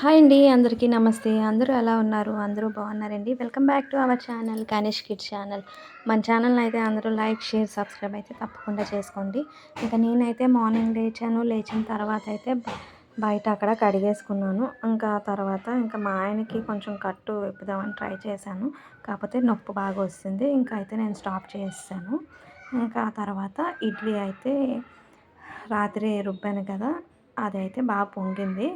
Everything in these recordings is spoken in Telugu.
హాయ్ అండి అందరికీ నమస్తే. అందరూ ఎలా ఉన్నారు? అందరూ బాగున్నారండి. Welcome back to our channel Ganesh kid channel మన ఛానల్ని అయితే అందరూ లైక్ షేర్ సబ్స్క్రైబ్ అయితే తప్పకుండా చేసుకోండి. ఇంకా నేనైతే మార్నింగ్ లేచాను. లేచిన తర్వాత అయితే బయట అక్కడ కడిగేసుకున్నాను. ఇంకా తర్వాత ఇంకా మా ఆయనకి కొంచెం కట్టు విప్పుదామని ట్రై చేశాను. కాకపోతే నొప్పి బాగా వస్తుంది. ఇంకా అయితే నేను స్టాప్ చేస్తాను. ఇంకా తర్వాత ఇడ్లీ అయితే రాత్రి రుబ్బాను కదా అదైతే బాగా పొంగింది.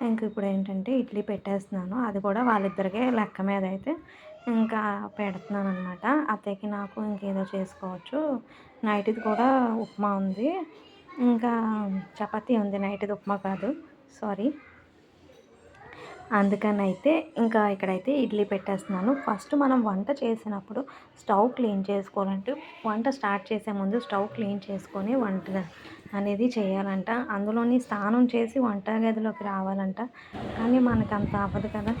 ఇంక ఇప్పుడు ఏంటంటే ఇడ్లీ పెట్టేస్తున్నాను. అది కూడా వాళ్ళిద్దరికే లెక్క మీద అయితే ఇంకా పెడుతున్నాను అనమాట అత్తయ్యకి నాకు ఇంకేదో చేసుకోవచ్చు. నైట్ది కూడా ఉప్మా ఉంది. ఇంకా చపాతీ ఉంది. నైట్ది ఉప్మా కాదు. సారీ. అందుకని అయితే ఇంకా ఇక్కడైతే ఇడ్లీ పెట్టేస్తున్నాను ఫస్ట్ మనం వంట చేసినప్పుడు స్టవ్ క్లీన్ చేసుకోవాలంటే వంట స్టార్ట్ చేసే ముందు స్టవ్ క్లీన్ చేసుకొని వంట అనేది చేయాలంట అందులోని స్నానం చేసి వంట గదిలోకి రావాలంట కానీ మనకు అంత అవ్వదు కదా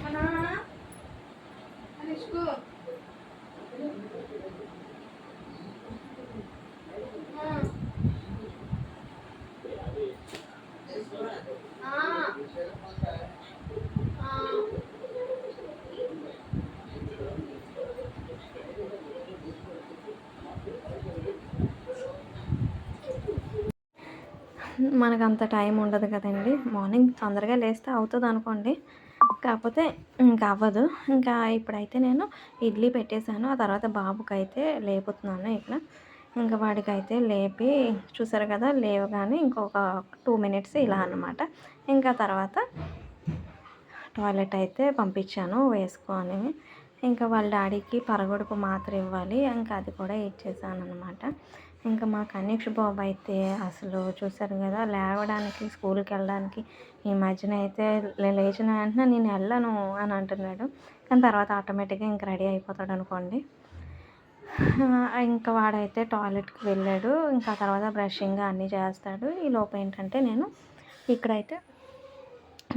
మనకు అంత టైం ఉండదు కదండి. మార్నింగ్ తొందరగా లేస్తే అవుతుంది అనుకోండి. కాకపోతే ఇంకా అవ్వదు. ఇంకా ఇప్పుడైతే నేను ఇడ్లీ పెట్టేశాను. ఆ తర్వాత బాబుకి అయితే లేపుతున్నాను ఇక్కడ. ఇంకా వాడికైతే లేపి చూసారు కదా లేవగానే ఇంకొక టూ మినిట్స్ ఇలా అనమాట ఇంకా తర్వాత టాయిలెట్ అయితే పంపించాను వేసుకొని. ఇంకా వాళ్ళ డాడీకి పరగొడుపు మాత్రం ఇవ్వాలి. ఇంకా అది కూడా ఇచ్చేసాను అనమాట ఇంకా మా కనీక్ష బాబు అయితే అసలు చూసారు కదా లేవడానికి స్కూల్కి వెళ్ళడానికి. ఈ మధ్యన అయితే లేచిన వెంటనే నేను వెళ్ళను అని అంటున్నాడు. కానీ తర్వాత ఆటోమేటిక్గా ఇంక రెడీ అయిపోతాడు అనుకోండి. ఇంకా వాడైతే టాయిలెట్కి వెళ్ళాడు. ఇంకా తర్వాత బ్రషింగ్ అన్నీ చేస్తాడు. ఈ లోపు ఏంటంటే నేను ఇక్కడైతే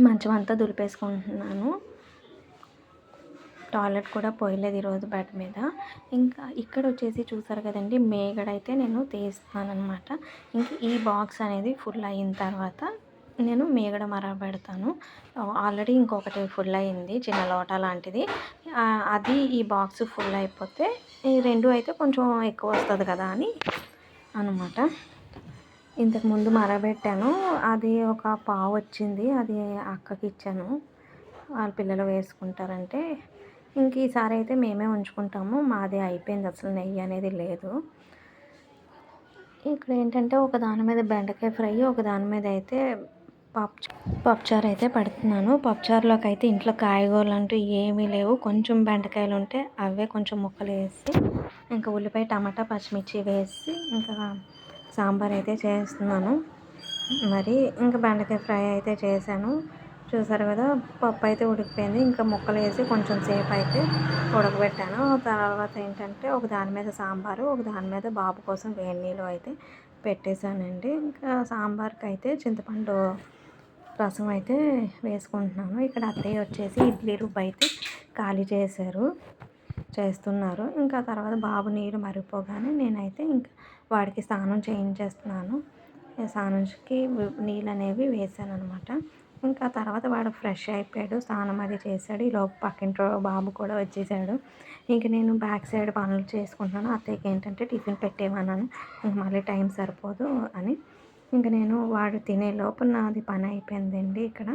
మంచం అంతా దులిపేసుకుంటున్నాను. టాయిలెట్ కూడా పోయలేదు ఈరోజు బెడ్ మీద. ఇంకా ఇక్కడ వచ్చేసి చూసారు కదండి మేగడైతే నేను తీస్తాను అనమాట ఇంకా ఈ బాక్స్ అనేది ఫుల్ అయిన తర్వాత నేను మేగడ మర పెడతాను. ఆల్రెడీ ఇంకొకటి ఫుల్ అయింది చిన్న లోట లాంటిది. అది ఈ బాక్స్ ఫుల్ అయిపోతే ఈ రెండు అయితే కొంచెం ఎక్కువ వస్తుంది కదా అని అనమాట ఇంతకుముందు మరబెట్టాను అది ఒక పావు వచ్చింది అది అక్కకి ఇచ్చాను. వాళ్ళ పిల్లలు వేసుకుంటారంటే ఇంక ఈసారి అయితే మేమే ఉంచుకుంటాము. మాది అయిపోయింది అసలు నెయ్యి అనేది లేదు. ఇక్కడ ఏంటంటే ఒక దాని మీద బెండకాయ ఫ్రై ఒక దాని మీద అయితే పప్పు పప్పుచారు అయితే పెడుతున్నాను. పప్పుచారులోకి అయితే ఇంట్లో కాయగూరలు అంటూ ఏమీ లేవు. కొంచెం బెండకాయలు ఉంటే అవే కొంచెం ముక్కలు వేసి ఇంకా ఉల్లిపాయ టమాటా పచ్చిమిర్చి వేసి ఇంకా సాంబార్ అయితే చేస్తున్నాను. మరి ఇంకా బెండకాయ ఫ్రై అయితే చేశాను. చూసారు కదా పప్పు అయితే ఉడికిపోయింది. ఇంకా ముక్కలు వేసి కొంచెం సేపు అయితే ఉడకబెట్టాను. తర్వాత ఏంటంటే ఒక దాని మీద సాంబారు ఒక దాని మీద బాబు కోసం వేడి నీళ్ళు అయితే పెట్టేశానండి. ఇంకా సాంబార్కి అయితే చింతపండు రసం అయితే వేసుకుంటున్నాను. ఇక్కడ అత్తయ్య వచ్చేసి ఇడ్లీ రుబ్బు అయితే ఖాళీ చేశారు చేస్తున్నారు. ఇంకా తర్వాత బాబు నీరు మరిగిపోగానే నేనైతే ఇంకా వాడికి స్నానం చేయించేస్తున్నాను. స్నానంకి నీళ్ళు అనేవి వేసాను అనమాట ఇంకా తర్వాత వాడు ఫ్రెష్ అయిపోయాడు స్నానం అది చేశాడు. ఈలోపు పక్కింట్లో బాబు కూడా వచ్చేసాడు. ఇంక నేను బ్యాక్ సైడ్ పనులు చేసుకుంటున్నాను. అత్తయ్యకి ఏంటంటే టిఫిన్ పెట్టేమన్నాను ఇంక మళ్ళీ టైం సరిపోదు అని. ఇంక నేను వాడు తినే లోపు నాది పని అయిపోయిందండి ఇక్కడ.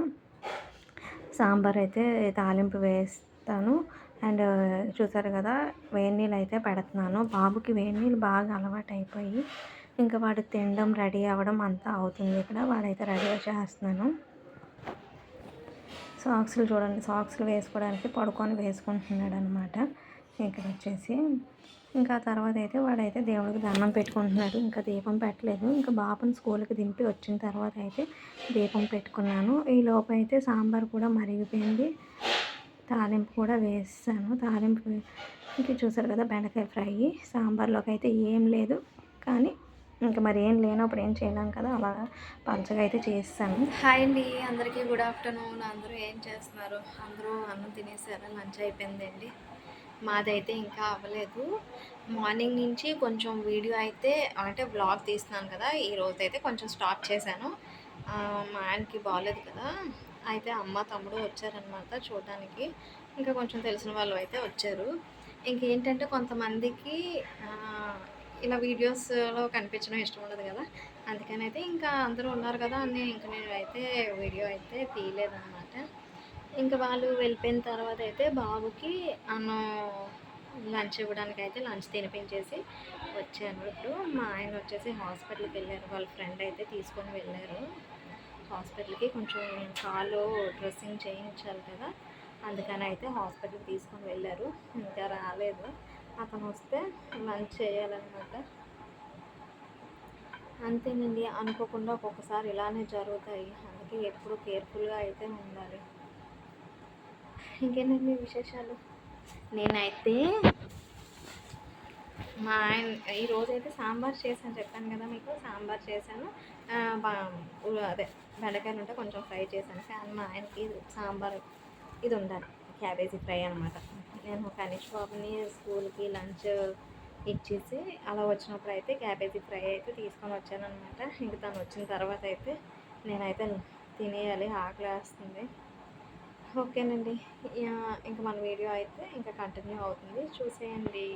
సాంబార్ అయితే తాలింపు వేస్తాను. అండ్ చూసారు కదా వేడి నీళ్ళు అయితే పెడుతున్నాను. బాబుకి వేడి నీళ్ళు బాగా అలవాటు అయిపోయి ఇంకా వాడు తినడం రెడీ అవ్వడం అంతా అవుతుంది ఇక్కడ. వాడైతే రెడీ చేస్తున్నాను. సాక్స్లు చూడండి సాక్స్లు వేసుకోవడానికి పడుకొని వేసుకుంటున్నాడు అనమాట ఇక్కడ వచ్చేసి ఇంకా తర్వాత అయితే వాడైతే దేవుడికి దండం పెట్టుకుంటున్నాడు. ఇంకా దీపం పెట్టలేదు. ఇంకా బాబుని స్కూల్కి దింపి వచ్చిన తర్వాత అయితే దీపం పెట్టుకున్నాను. ఈ లోపు అయితే సాంబార్ కూడా మరిగిపోయింది. తాలింపు కూడా వేసాను. తాలింపు ఇంక చూసారు కదా బెండకాయ ఫ్రై. సాంబార్లోకి అయితే ఏం లేదు. కానీ ఇంకా మరి ఏం లేనప్పుడు ఏం చేయలేం కదా అలా పంచగా అయితే చేస్తాను హాయ్ అండి అందరికీ గుడ్ ఆఫ్టర్నూన్ అందరూ ఏం చేస్తున్నారు? అందరూ అన్నం తినేసారు? లంచ్ అయిపోయిందండి. మాదైతే ఇంకా అవ్వలేదు. మార్నింగ్ నుంచి కొంచెం వీడియో అయితే అంటే బ్లాగ్ తీస్తున్నాను కదా ఈ రోజు అయితే కొంచెం స్టాప్ చేశాను. మా ఆయనకి బాగాలేదు కదా. అయితే అమ్మ తమ్ముడు వచ్చారనమాట చూడడానికి. ఇంకా కొంచెం తెలిసిన వాళ్ళు అయితే వచ్చారు. ఇంకేంటంటే కొంతమందికి ఇలా వీడియోస్లో కనిపించడం ఇష్టం ఉండదు కదా. అందుకని అయితే ఇంకా అందరూ ఉన్నారు కదా అని ఇంకా నేను అయితే వీడియో అయితే తీయలేదన్నమాట. ఇంకా వాళ్ళు వెళ్ళిపోయిన తర్వాత అయితే బాబుకి అన్నం లంచ్ ఇవ్వడానికి అయితే లంచ్ తినిపించేసి వచ్చాను. ఇప్పుడు మా ఆయన వచ్చేసి హాస్పిటల్కి వెళ్ళారు. వాళ్ళ ఫ్రెండ్ అయితే తీసుకొని వెళ్ళారు. హాస్పిటల్కి కొంచెం కాలు డ్రెస్సింగ్ చేయించాలి కదా. అందుకని అయితే హాస్పిటల్కి తీసుకొని వెళ్ళారు. ఇంకా రాలేదు. అతను వస్తే లంచ్ చేయాలన్నమాట. అంతేనండి అనుకోకుండా ఒక్కొక్కసారి ఇలానే జరుగుతాయి. అందుకే ఎప్పుడు కేర్ఫుల్గా అయితే ఉండాలి. ఇంకేనండి విశేషాలు? నేనైతే మా ఆయన ఈరోజు అయితే సాంబార్ చేశాను చెప్పాను కదా మీకు? సాంబార్ చేశాను. అదే బెండకాయలు ఉంటే కొంచెం ఫ్రై చేశాను. కానీ మా ఆయనకి సాంబార్ ఇది ఉండాలి. క్యాబేజీ ఫ్రై అనమాట నేను కనీష్ బాబుని స్కూల్కి లంచ్ ఇచ్చేసి అలా వచ్చినప్పుడు అయితే క్యాబేజీ ఫ్రై అయితే తీసుకొని వచ్చానమాట ఇంక తను వచ్చిన తర్వాత అయితే నేనైతే తినేయాలి ఆకలి వేస్తుంది ఓకేనండి ఇంకా మన వీడియో అయితే ఇంకా కంటిన్యూ అవుతుంది. చూసేయండి.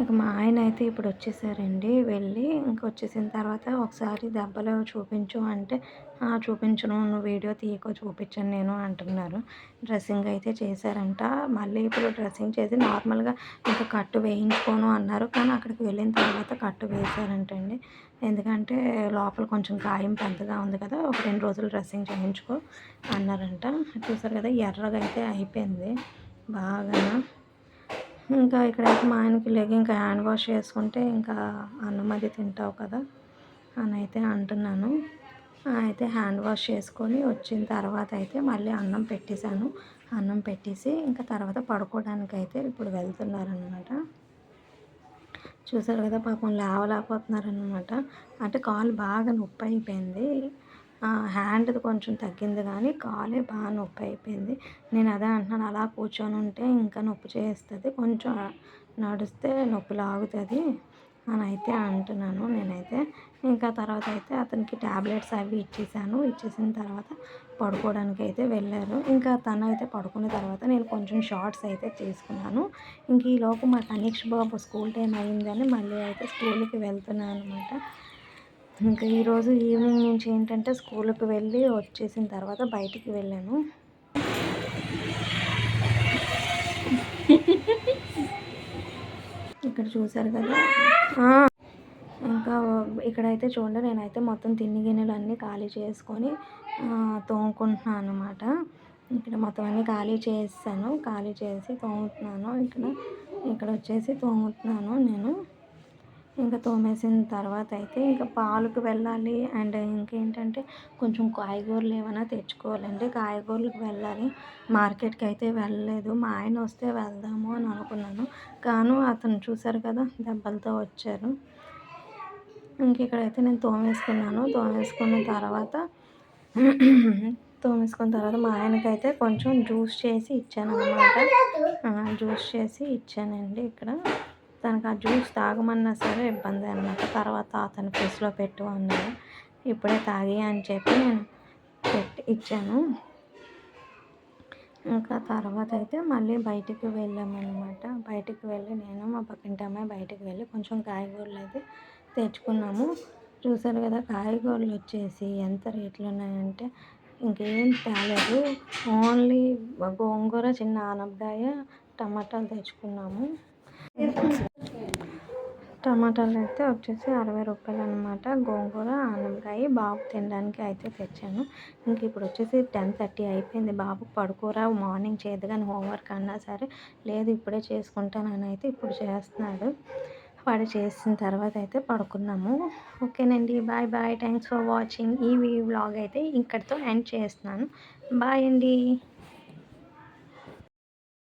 ఇక మా ఆయన అయితే ఇప్పుడు వచ్చేసారండి వెళ్ళి ఇంక వచ్చేసిన తర్వాత ఒకసారి దెబ్బలు చూపించు అంటే చూపించను నువ్వు వీడియో తీయకో చూపించను నేను అంటున్నారు. డ్రెస్సింగ్ అయితే చేశారంట. మళ్ళీ ఇప్పుడు డ్రెస్సింగ్ చేసి నార్మల్గా ఇంకా కట్టు వేయించుకోను అన్నారు. కానీ అక్కడికి వెళ్ళిన తర్వాత కట్టు వేశారంటండి. ఎందుకంటే లోపల కొంచెం గాయం పెద్దగా ఉంది కదా ఒక రెండు రోజులు డ్రెస్సింగ్ చేయించుకో అన్నారంట. చూసారు కదా ఎర్రగా అయితే అయిపోయింది. బాగా ఇంకా ఇక్కడైతే మా ఆయనకి లేక ఇంకా హ్యాండ్ వాష్ చేసుకుంటే ఇంకా అన్నం అది తింటావు కదా అని అయితే అంటున్నాను. అయితే హ్యాండ్ వాష్ చేసుకొని వచ్చిన తర్వాత అయితే మళ్ళీ అన్నం పెట్టేశాను. అన్నం పెట్టేసి ఇంకా తర్వాత పడుకోవడానికి అయితే ఇప్పుడు వెళ్తున్నారనమాట చూసారు కదా పాపం లేవలేకపోతున్నారనమాట అంటే కాలు బాగా నొప్పి అయిపోయింది. హ్యాండ్ది కొంచెం తగ్గింది కానీ కాలే బాగా నొప్పి అయిపోయింది. నేను అదే అంటున్నాను అలా కూర్చొని ఉంటే ఇంకా నొప్పి చేస్తుంది కొంచెం నడిస్తే నొప్పి లాగుతుంది అని అయితే అంటున్నాను నేనైతే. ఇంకా తర్వాత అయితే అతనికి ట్యాబ్లెట్స్ అవి ఇచ్చేసాను ఇచ్చేసిన తర్వాత పడుకోవడానికి అయితే వెళ్ళారు. ఇంకా తను అయితే పడుకున్న తర్వాత నేను కొంచెం షార్ట్స్ అయితే తీసుకున్నాను ఇంక ఈలోపు మా కనీక్ష్ బాబు స్కూల్ టైం అయిందని మళ్ళీ అయితే స్కూల్కి వెళ్తున్నాను అనమాట ఇంకా ఈరోజు ఈవినింగ్ నుంచి ఏంటంటే స్కూల్కి వెళ్ళి వచ్చేసిన తర్వాత బయటికి వెళ్ళాను. ఇక్కడ చూసారు కదా? ఇంకా ఇక్కడైతే చూడండి నేనైతే మొత్తం తిండి గిన్నెలు అన్నీ ఖాళీ చేసుకొని తోముకుంటున్నాను అనమాట ఇక్కడ మొత్తం అన్నీ ఖాళీ చేస్తాను ఖాళీ చేసి తోముతున్నాను. ఇక్కడ ఇక్కడ వచ్చేసి తోముతున్నాను నేను. ఇంకా తోమేసిన తర్వాత అయితే ఇంకా పాలకు వెళ్ళాలి. అండ్ ఇంకేంటంటే కొంచెం కాయగూరలు ఏమైనా తెచ్చుకోవాలండి. కాయగూరలకు వెళ్ళాలి. మార్కెట్కి అయితే వెళ్ళలేదు. మా ఆయన వస్తే వెళ్దాము అని అనుకున్నాను. కాను అతను చూశారు కదా దెబ్బలతో వచ్చారు. ఇంక ఇక్కడైతే నేను తోమేసుకున్నాను. తోమేసుకున్న తర్వాత తోమేసుకున్న తర్వాత మా ఆయనకైతే కొంచెం జ్యూస్ చేసి ఇచ్చాను అనమాట జ్యూస్ చేసి ఇచ్చానండి ఇక్కడ. తనకు ఆ జ్యూస్ తాగమన్నా సరే ఇబ్బంది అనమాట తర్వాత అతను ఫ్రిడ్జ్లో పెట్టు అన్నాడు. ఇప్పుడే తాగి అని చెప్పి నేను పెట్టి ఇచ్చాను. ఇంకా తర్వాత అయితే మళ్ళీ బయటికి వెళ్ళామన్నమాట. బయటికి వెళ్ళి నేను మా పక్కింటి అమ్మాయి బయటికి వెళ్ళి కొంచెం కాయగూరలు అయితే తెచ్చుకున్నాము. చూసారు కదా కాయగూరలు వచ్చేసి ఎంత రేట్లు ఉన్నాయంటే ఇంకేం తేలేదు. ఓన్లీ గోంగూర చిన్న ఆనపకాయ టమాటాలు తెచ్చుకున్నాము. టమాటాలు అయితే వచ్చేసి అరవై రూపాయలు అనమాట గోంగూర ఆనపకాయ బాబు తినడానికి అయితే తెచ్చాను. ఇంక ఇప్పుడు వచ్చేసి టెన్ థర్టీ అయిపోయింది. బాబు పడుకోరా మార్నింగ్ చేయదు కానీ హోంవర్క్ అన్నా సరే లేదు ఇప్పుడే చేసుకుంటానని అయితే ఇప్పుడు చేస్తున్నాడు. వాడు చేసిన తర్వాత అయితే పడుకున్నాము. ఓకేనండి bye bye. Thanks for watching. ఈ వ్లాగ్ అయితే ఇక్కడితో ఎండ్ చేస్తున్నాను. బాయ్ అండి.